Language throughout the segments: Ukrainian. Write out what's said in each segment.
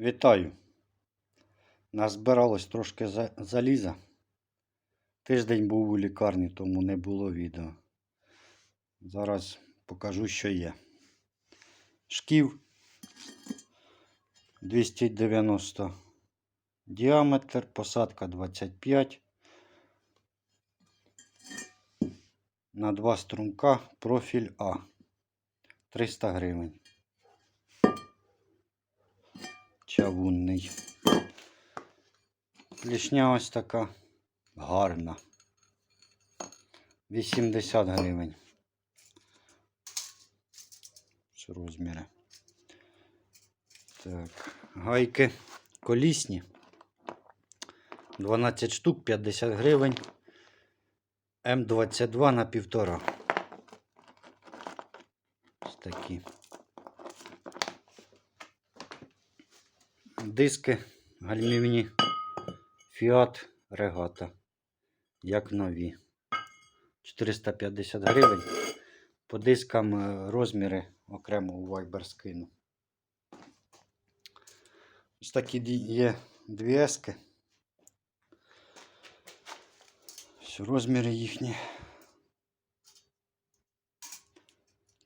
Вітаю. Назбиралось трошки заліза. Тиждень був у лікарні, тому не було відео. Зараз покажу, що є. Шків 290 діаметр, посадка 25. На два струмка профіль А. 300 гривень. Чавунний. Лішня ось така гарна. 80 гривень. З розміри. Так, гайки колісні. 12 штук, 50 гривень. М22 на півтора. Ось такі. Диски гальмівні Fiat Regatta. Як нові. 450 гривень. По дискам е, розміри окремо у Viber скину. Ось такі є дві ески. Розміри їхні.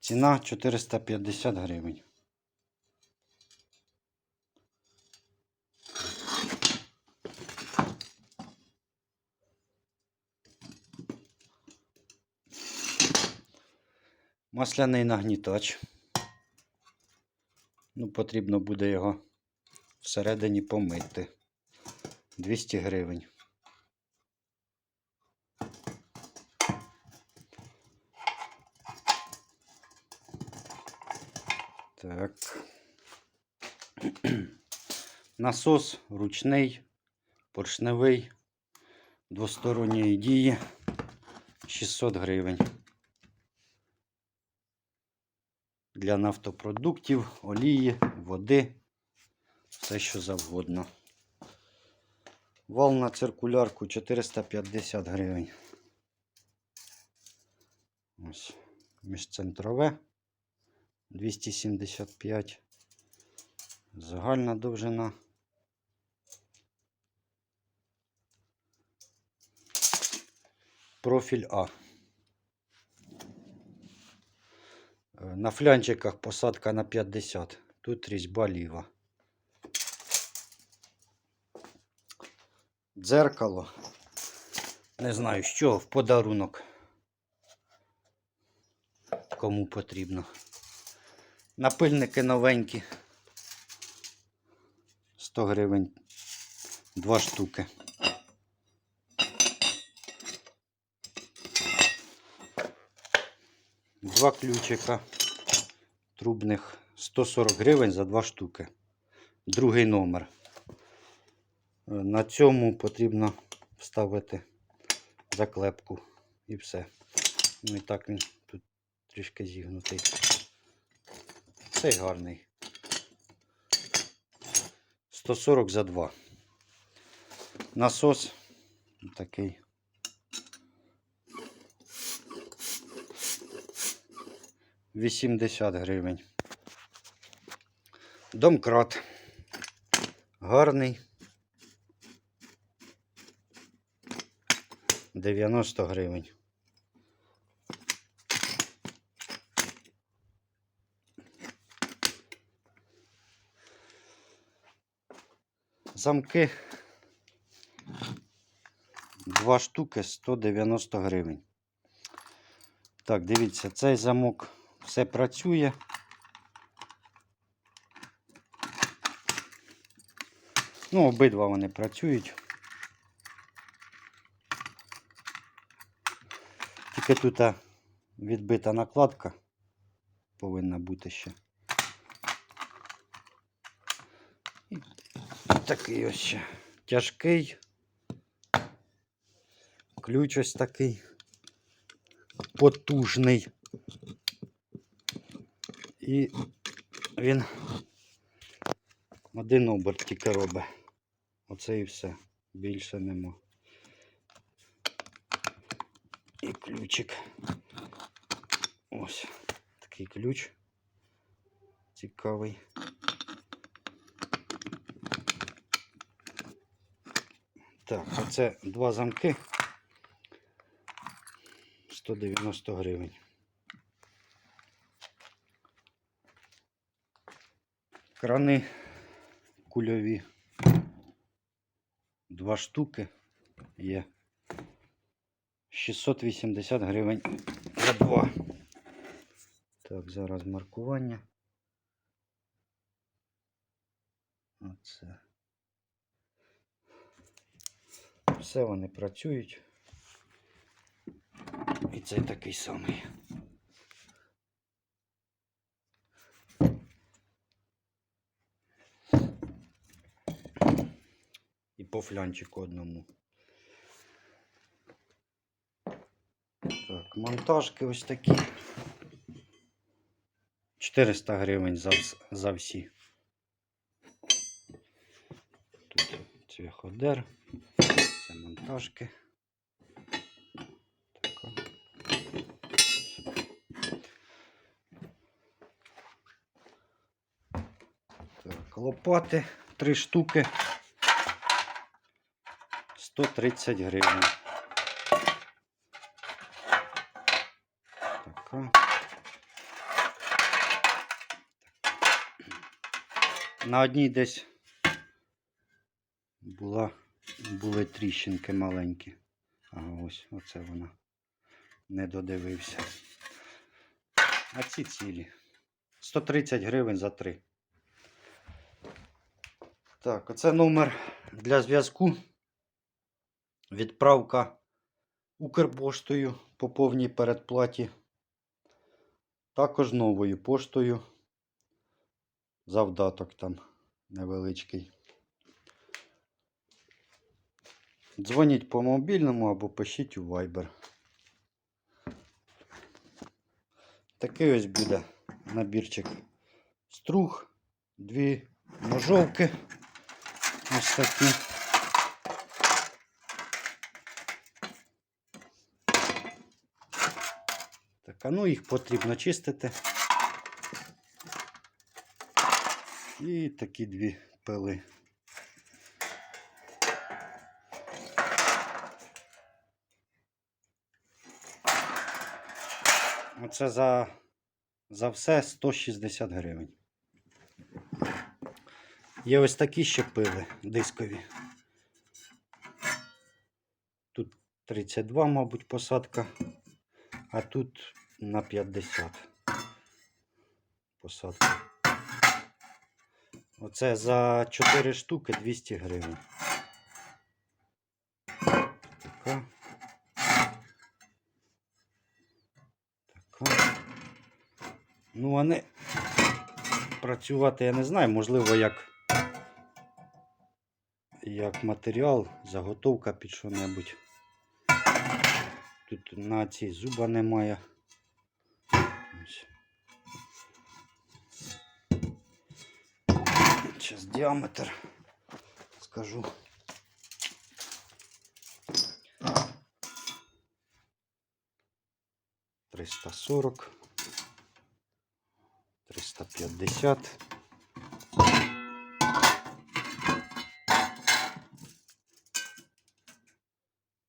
Ціна 450 гривень. Масляний нагнітач. Ну, потрібно буде його всередині помити. 200 гривень. Так. Насос ручний, поршневий, двосторонньої дії 600 гривень. Для нафтопродуктів, олії, води, все що завгодно. Вал на циркулярку 450 гривень. Ось міжцентрове 275. Загальна довжина. Профіль А. На флянчиках посадка на 50. Тут різьба ліва. Дзеркало. Не знаю, що в подарунок. Кому потрібно. Напильники новенькі. 100 гривень. Два штуки. Два ключика трубних 140 гривень за два штуки. Другий номер. Е, На цьому потрібно вставити заклепку і все. Ну і так він тут трішки зігнутий. Цей гарний. 140 за 2. Насос такий. Вісімдесят гривень. Домкрат. Гарний. 90 гривень. Замки. Два штуки 190 гривень. Так, дивіться, цей замок все працює. Ну, обидва вони працюють. Тільки тут відбита накладка повинна бути ще. І такий ось ще тяжкий. Ключ ось такий потужний. І він один оберт тільки робить. Оце і все. Більше нема. І ключик. Ось такий ключ. Цікавий. Так, оце два замки 190 гривень. Крани кульові. Два штуки є. 680 гривень за два. Так, зараз маркування. Оце. Все вони працюють. І цей такий самий. По флянчику одному. Так, монтажки ось такі. 400 гривень за, за всі. Тут цвяходер. Це монтажки. Така. Так, лопати три штуки. 130 гривень. Така. На одній десь була, були тріщинки маленькі. Ага, ось оце вона. Не додивився. А ці цілі. 130 гривень за три. Так, оце номер для зв'язку. Відправка Укрпоштою по повній передплаті. Також новою поштою. Завдаток там невеличкий. Дзвоніть по мобільному або пишіть у Viber. Такий ось буде набірчик струг, дві ножовки. Ось такі. Так, а ну їх потрібно чистити. І такі дві пили. Оце за, за все 160 гривень. Є ось такі ще пили дискові. Тут 32, мабуть, посадка, а тут на 50 посадка. Оце за 4 штуки 200 гривень. Така. Така. Ну, вони працювати я не знаю, можливо, як, як матеріал, заготовка під що-небудь. Тут на цій зуба немає. Ось. Зараз діаметр скажу. Триста сорок. Триста п'ятдесят.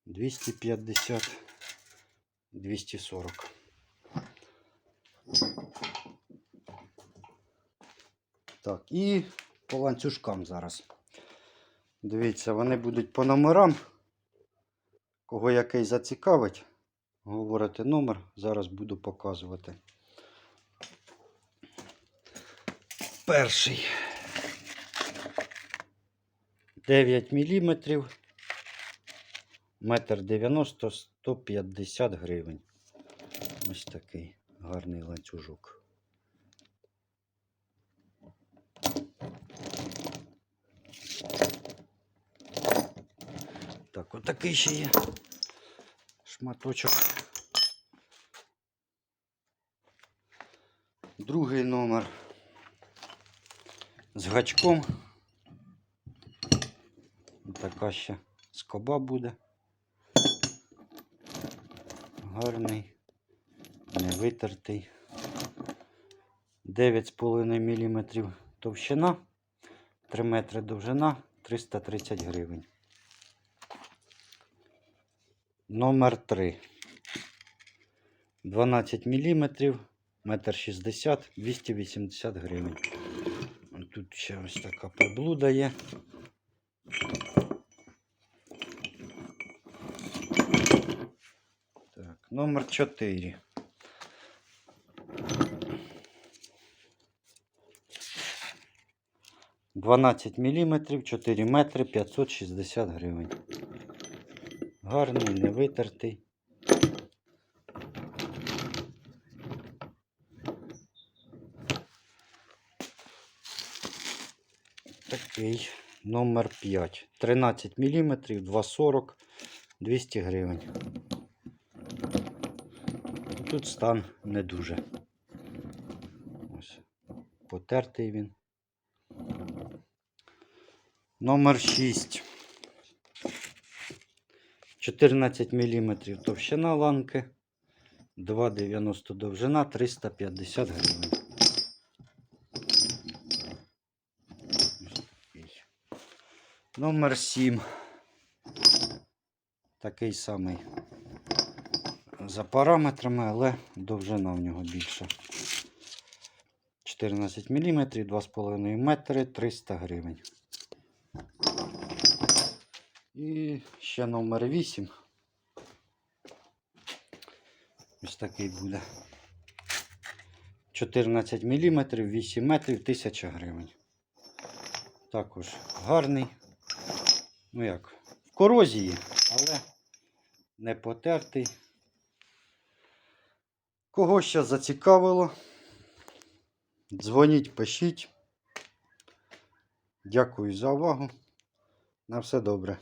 Двісті п'ятдесят. Двісті сорок. Так, і по ланцюжкам зараз. Дивіться, вони будуть по номерам. Кого який зацікавить, говорите номер, зараз буду показувати. Перший 9 мм, метр 90, 150 гривень. Ось такий гарний ланцюжок. Так, отакий ще є шматочок. Другий номер з гачком. Така ще скоба буде. Гарний, не витертий. 9,5 мм товщина, 3 метри довжина, 330 гривень. Номер 3. 12 мм, 1,60 м, 280 гривень. Тут ще ось така приблуда є. Так, номер 4. Дванадцять міліметрів, 4 метри, 560 гривень. Гарний, не витертий. Такий номер 5. 13 мм, 2,40, 200 гривень. Тут стан не дуже. Ось. Потертий він. Номер 6. 14 мм товщина ланки. 2,90 довжина, 350 гривень. Номер 7. Такий самий за параметрами, але довжина в нього більша. 14 мм, 2,5 метри, 300 гривень. І ще номер 8. Ось такий буде. 14 мм, 8 метрів, 1000 гривень. Також гарний. Ну як, в корозії, але не потертий. Кого ще зацікавило? Дзвоніть, пишіть. Дякую за увагу. На все добре.